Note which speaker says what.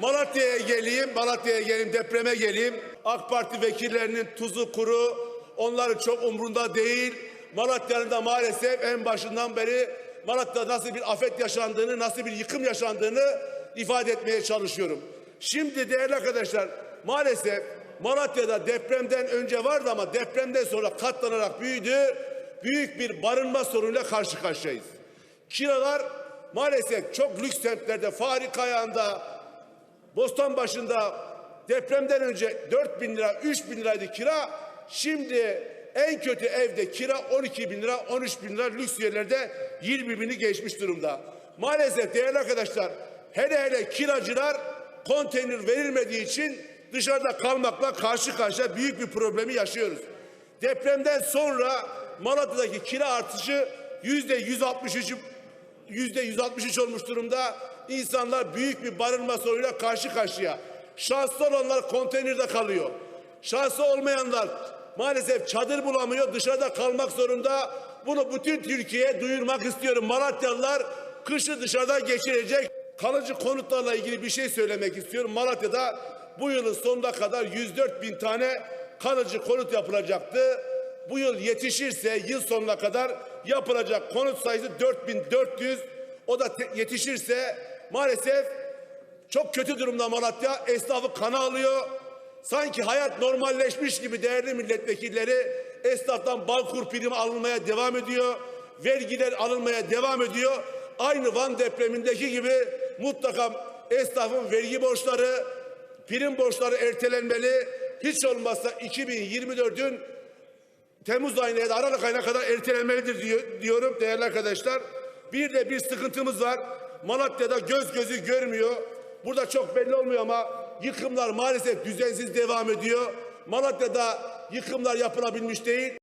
Speaker 1: Malatya'ya geleyim, Malatya'ya geleyim, depreme geleyim. AK Parti vekillerinin tuzu kuru, onların çok umrunda değil. Malatya'nın da maalesef en başından beri Malatya'da nasıl bir afet yaşandığını, nasıl bir yıkım yaşandığını ifade etmeye çalışıyorum. Şimdi değerli arkadaşlar, maalesef Malatya'da depremden önce vardı ama depremden sonra katlanarak büyüdü. Büyük bir barınma sorunuyla karşı karşıyayız. Kiralar maalesef çok lüks semtlerde, Fahri Kayağı'nda, Bostanbaşı'nda depremden önce 4 bin lira, 3 bin liraydı kira. Şimdi en kötü evde kira 12 bin lira, 13 bin lira, lüks yerlerde 20 bini geçmiş durumda. Maalesef değerli arkadaşlar, hele hele kiracılar konteyner verilmediği için dışarıda kalmakla karşı karşıya büyük bir problemi yaşıyoruz. Depremden sonra Malatya'daki kira artışı yüzde 163 yüzde 163 olmuş durumda. İnsanlar büyük bir barınma sorunuyla karşı karşıya. Şanslı olanlar konteynerde kalıyor. Şanslı olmayanlar maalesef çadır bulamıyor, dışarıda kalmak zorunda. Bunu bütün Türkiye'ye duyurmak istiyorum. Malatyalılar kışı dışarıda geçirecek. Kalıcı konutlarla ilgili bir şey söylemek istiyorum. Malatya'da bu yılın sonuna kadar 104 bin tane kalıcı konut yapılacaktı. Bu yıl yetişirse yıl sonuna kadar yapılacak konut sayısı 4400. O da yetişirse maalesef çok kötü durumda Malatya. Esnafı kana alıyor. Sanki hayat normalleşmiş gibi değerli milletvekilleri esnaftan balkur primi alınmaya devam ediyor. Vergiler alınmaya devam ediyor. Aynı Van depremindeki gibi mutlaka esnafın vergi borçları, prim borçları ertelenmeli. Hiç olmazsa 2024'ün Temmuz ayına ya da Aralık ayına kadar ertelenmelidir diyor, diyorum değerli arkadaşlar. Bir de bir sıkıntımız var. Malatya'da göz gözü görmüyor. Burada çok belli olmuyor ama yıkımlar maalesef düzensiz devam ediyor. Malatya'da yıkımlar yapılabilmiş değil.